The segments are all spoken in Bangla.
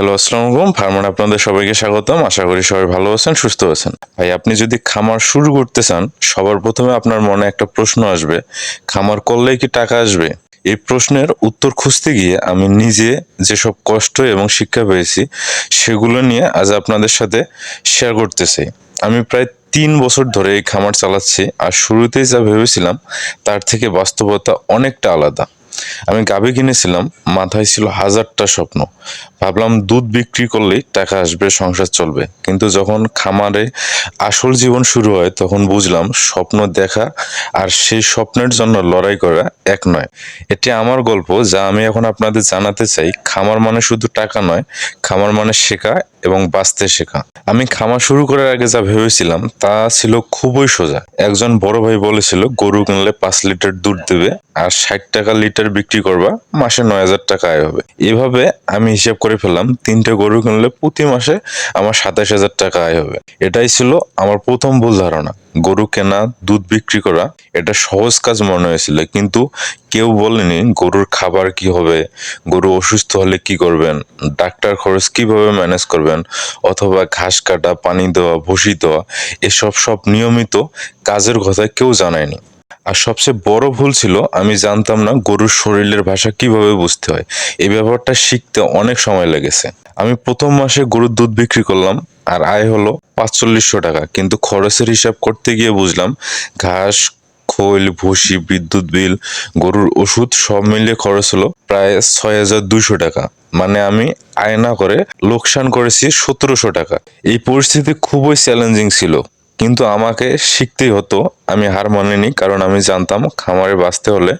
হ্যালো, আসসালামু আলাইকুম। ফার্মান আপনাদের সবাইকে স্বাগতম। আশা করি সবাই ভালো আছেন, সুস্থ আছেন। ভাই, আপনি যদি খামার শুরু করতে চান, সবার প্রথমে আপনার মনে একটা প্রশ্ন আসবে, খামার করলেই কি টাকা আসবে? এই প্রশ্নের উত্তর খুঁজতে গিয়ে আমি নিজে যেসব কষ্ট এবং শিক্ষা পেয়েছি, সেগুলো নিয়ে আজ আপনাদের সাথে শেয়ার করতেছি আমি প্রায় তিন বছর ধরে এই খামার চালাচ্ছি, আর শুরুতেই যা ভেবেছিলাম, তার থেকে বাস্তবতা অনেকটা আলাদা। আমি গাভী কিনেছিলাম, মাথায় ছিল হাজারটা স্বপ্ন। ভাবলাম দুধ বিক্রি করলেই টাকা আসবে, সংসার চলবে। কিন্তু যখন খামারে আসল জীবন শুরু হয়, তখন বুঝলাম স্বপ্ন দেখা আর সেই স্বপ্নের জন্য লড়াই করা এক নয়। এটি আমার গল্প, যা আমি এখন আপনাদের জানাতে চাই। খামার মানে শুধু টাকা নয়, খামার মানে শেখা এবং বাঁচতে শেখা। আমি খামা শুরু করার আগে যা ভেবেছিলাম, তা ছিল খুবই সোজা। একজন বড় ভাই বলেছিল, গরু কিনলে পাঁচ লিটার দুধ দেবে আর ষাট টাকা লিটার বিক্রি করবা, মাসে নয় হাজার টাকা আয় হবে। এভাবে আমি হিসাব করে ফেললাম, তিনটে গরু কিনলে প্রতি মাসে আমার সাতাশ হাজার টাকা আয় হবে। এটাই ছিল আমার প্রথম ভুল ধারণা। গরু কেনা, দুধ বিক্রি করা, এটা সহজ কাজ মনে হয়েছিল। কিন্তু কেউ বলেনি গরুর খাবার কি হবে, গরু অসুস্থ হলে কি করবেন, ডাক্তার খরচ কীভাবে ম্যানেজ করবেন, অথবা ঘাস কাটা, পানি দেওয়া ভুসি দেওয়া, এসব সব নিয়মিত কাজের কথা কেউ জানায়নি। আর সবচেয়ে বড় ভুল ছিল, আমি জানতাম না গরুর শরীরের ভাষা কীভাবে বুঝতে হয়। এই ব্যাপারটা শিখতে অনেক সময় লেগেছে। আমি প্রথম মাসে গরুর দুধ বিক্রি করলাম, আর আয় হলো পাঁচচল্লিশশো টাকা। কিন্তু খরচের হিসাব করতে গিয়ে বুঝলাম, ঘাস, খৈল, ভুসি, বিদ্যুৎ বিল, গরুর ওষুধ সব মিলিয়ে খরচ হলো প্রায় ছয় হাজার দুইশো টাকা। মানে আমি আয়না করে লোকসান করেছি সতেরোশো টাকা। এই পরিস্থিতি খুবই চ্যালেঞ্জিং ছিল। কিন্তু আমাকে শিখতেই হতো। আমি হার মানিনি, কারণ আমি জানতাম খামারে বাঁচতে হলে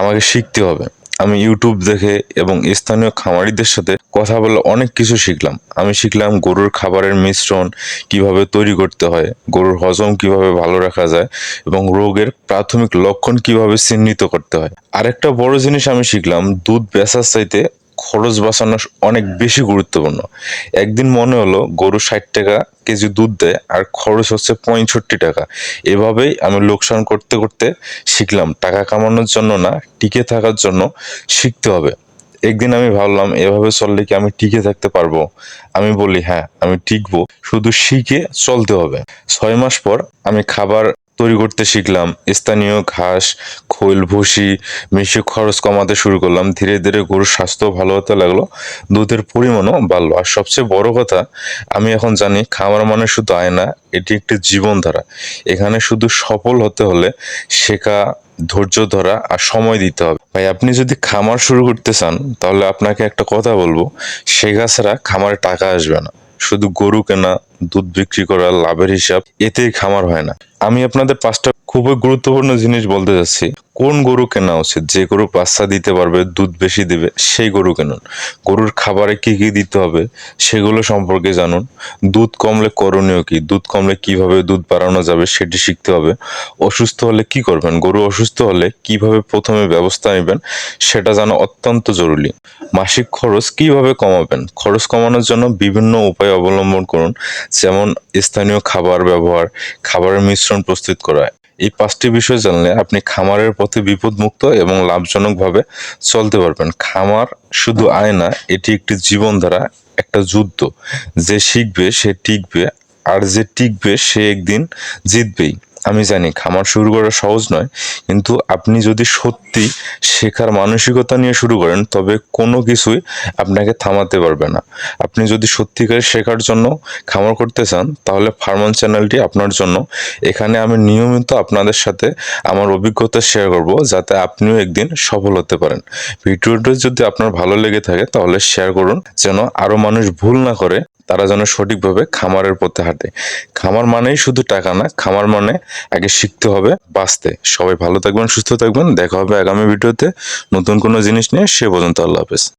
আমাকে শিখতে হবে। আমি ইউটিউব দেখে এবং স্থানীয় খামারিদের সাথে কথা বলে অনেক কিছু শিখলাম। আমি শিখলাম গরুর খাবারের মিশ্রণ কীভাবে তৈরি করতে হয়, গরুর হজম কীভাবে ভালো রাখা যায় এবং রোগের প্রাথমিক লক্ষণ কীভাবে চিহ্নিত করতে হয়। আরেকটা বড় জিনিস আমি শিখলাম, দুধ বেচার চাইতে খরচ বাঁচানো অনেক বেশি গুরুত্বপূর্ণ। একদিন মনে হলো গরু ষাট টাকা কেজি দুধ দেয়, আর খরচ হচ্ছে পঁয়ষট্টি টাকা। এভাবেই আমি লোকসান করতে করতে শিখলাম, টাকা কামানোর জন্য না, টিকে থাকার জন্য শিখতে হবে। একদিন আমি ভাবলাম, এভাবে চললে কি আমি টিকে থাকতে পারব? আমি বলি হ্যাঁ আমি টিকবো। শুধু শিখে চলতে হবে। ছয় মাস পর আমি খাবার তৈরি করতে শিখলাম। স্থানীয় ঘাস, খৈল, ভুসি মিশিয়ে খরচ কমাতে শুরু করলাম। ধীরে ধীরে গরুর স্বাস্থ্য ভালো হতে লাগল, দুধের পরিমাণও বাড়লো। আর সবচেয়ে বড় কথা, আমি এখন জানি খামার মানে শুধু আয় না এটি একটি জীবনধারা। এখানে শুধু সফল হতে হলে শেখা, ধৈর্য ধরা আর সময় দিতে হবে। ভাই, আপনি যদি খামার শুরু করতে চান, তাহলে আপনাকে একটা কথা বলব, শেখা ছাড়া খামারে টাকা আসবে না। শুধু গরু কেনা, দুধ বিক্রি করা, লাভের হিসাব, এতেই খামার হয় না। আমি আপনাদের পাঁচটা খুবই গুরুত্বপূর্ণ জিনিস বলতে যাচ্ছি কোন গরু কেনা উচিত? যে গরু বাচ্চা দিতে পারবে, দুধ বেশি দিবে, সেই গরু কিনুন। গরুর খাবারে কি কি দিতে হবে, সেগুলো সম্পর্কে জানুন। দুধ কমলে করণীয় কি? দুধ কমলে কীভাবে দুধ বাড়ানো যাবে, সেটি শিখতে হবে। অসুস্থ হলে কি করবেন? গরু অসুস্থ হলে কীভাবে প্রথমে ব্যবস্থা নেবেন, সেটা জানা অত্যন্ত জরুরি। মাসিক খরচ কীভাবে কমাবেন? খরচ কমানোর জন্য বিভিন্ন উপায় অবলম্বন করুন, যেমন স্থানীয় খাবার ব্যবহার, খাবারের মিশ্রণ প্রস্তুত করা এই পাঁচটি বিষয় জানলে আপনি খামারের পথে বিপদমুক্ত এবং লাভজনকভাবে চলতে পারবেন। খামার শুধু আয় না, এটি একটি জীবনধারা, একটা যুদ্ধ। যে শিখবে সে টিকবে, আর যে টিকবে সে একদিন জিতবেই। আমি জানি, খামার শুরু করা সহজ নয়, কিন্তু আপনি যদি সত্যি শেখার মানসিকতা নিয়ে শুরু করেন, তবে কোনো কিছুই আপনাকে থামাতে পারবে না। আপনি যদি সত্যিকার শেখার জন্য খামার করতে চান, তাহলে ফার্মান চ্যানেলটি আপনার জন্য। এখানে আমি নিয়মিত আপনাদের সাথে আমার অভিজ্ঞতা শেয়ার করব, যাতে আপনিও একদিন সফল হতে পারেন। ভিডিওটা যদি আপনার ভালো লেগে থাকে, তাহলে শেয়ার করুন, যেন আরও মানুষ ভুল না করে। তারা যেন সঠিকভাবে খামারের পথে হাঁটে। খামার মানেই শুধু টাকা না, খামার মানে আগে শিখতে হবে, বাঁচতে। সবাই ভালো থাকবেন, সুস্থ থাকবেন। দেখা হবে আগামী ভিডিওতে। নতুন কোনো জিনিস নিয়ে সে পর্যন্ত আল্লাহ হাফেজ।